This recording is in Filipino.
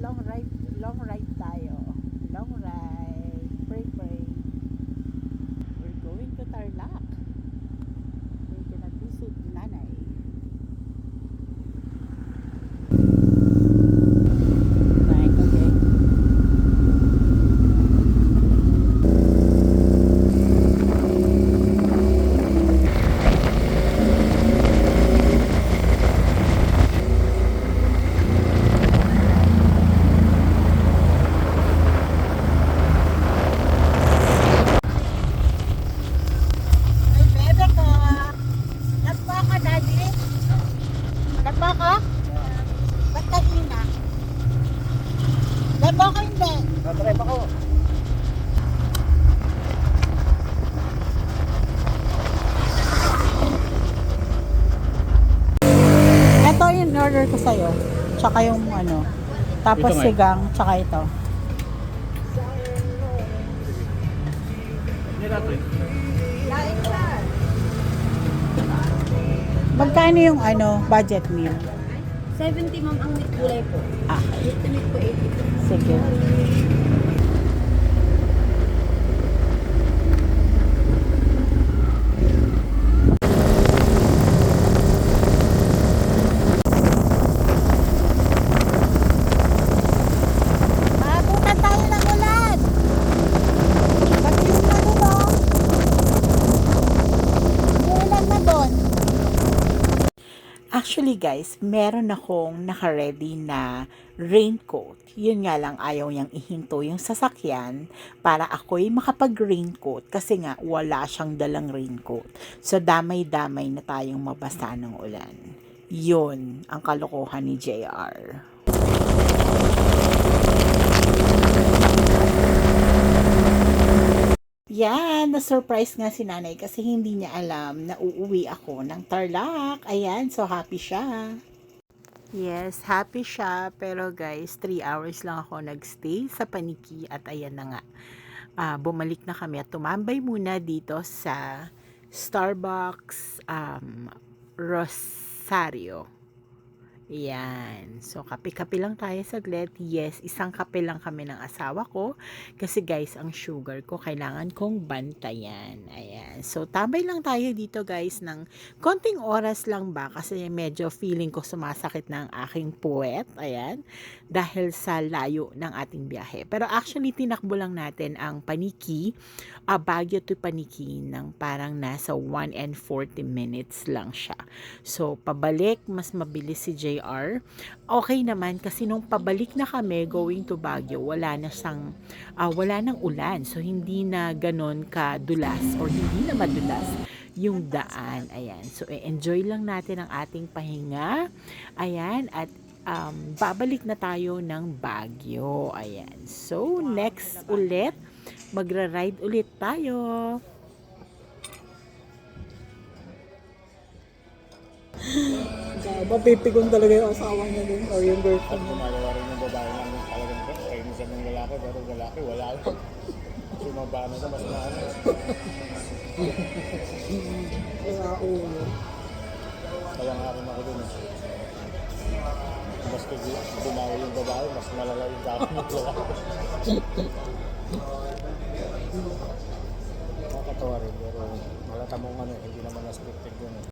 long ride, long ride tayo. Long ride. Pray, pray. Hindi? Tatry pa ko. Ito yung order ko sa'yo. Tsaka yung ano. Tapos Ito sigang, tsaka ito. Magkano yung ano, budget meal? 70 ma'am ang meat gulay po. Ah, to meat po 80. sige. Maabutan tayo ng ulan! Bagis na doon, oh! Umuulan na doon. Actually guys, meron akong naka-ready na raincoat. Yun nga lang ayaw niyang ihinto yung sasakyan para ako'y makapag-raincoat kasi nga wala siyang dalang raincoat. So damay-damay na tayong mabasa ng ulan. Yun ang kalokohan ni JR. Yan, na-surprise nga si nanay kasi hindi niya alam na uuwi ako ng Tarlac. Ayan, so happy siya. Yes, happy siya. Pero guys, 3 hours lang ako nagstay sa Paniki at ayan na nga. Ah, bumalik na kami at tumambay muna dito sa Starbucks um, Rosario. Yan. So, kape-kape lang tayo saglit. Yes, isang kape lang kami ng asawa ko. Kasi guys, ang sugar ko, kailangan kong bantayan. Ayan. So, tambay lang tayo dito guys ng konting oras lang ba. Kasi medyo feeling ko sumasakit na ang aking puwet. Ayan. Dahil sa layo ng ating biyahe. Pero actually, tinakbo lang natin ang paniki. Uh, Baguio to paniki ng parang nasa 1 and 40 minutes lang siya. So, pabalik, mas mabilis si JR. Okay naman kasi nung pabalik na kami going to Baguio, wala na siyang, ah, wala nang ulan. So, hindi na ganon kadulas or hindi na madulas yung daan. Ayan. So, enjoy lang natin ang ating pahinga. Ayan. At um, babalik na tayo ng Baguio. Ayan. So, next ulit, magra-ride ulit tayo. Mapipigong talaga yung asawa niya dun or yung At girlfriend gumagawa rin yung babae ng talagang ko. Kainisan ng lalaki, pero lalaki wala lang. Sumaba na sa mas maano. Kaya ulo. Kaya nga rin ako dun. eh. Mas pag bumawi yung babae, mas malala yung dami ng lalaki. Nakakatawa rin, pero malata mong ano, hindi naman na scripted yun. eh.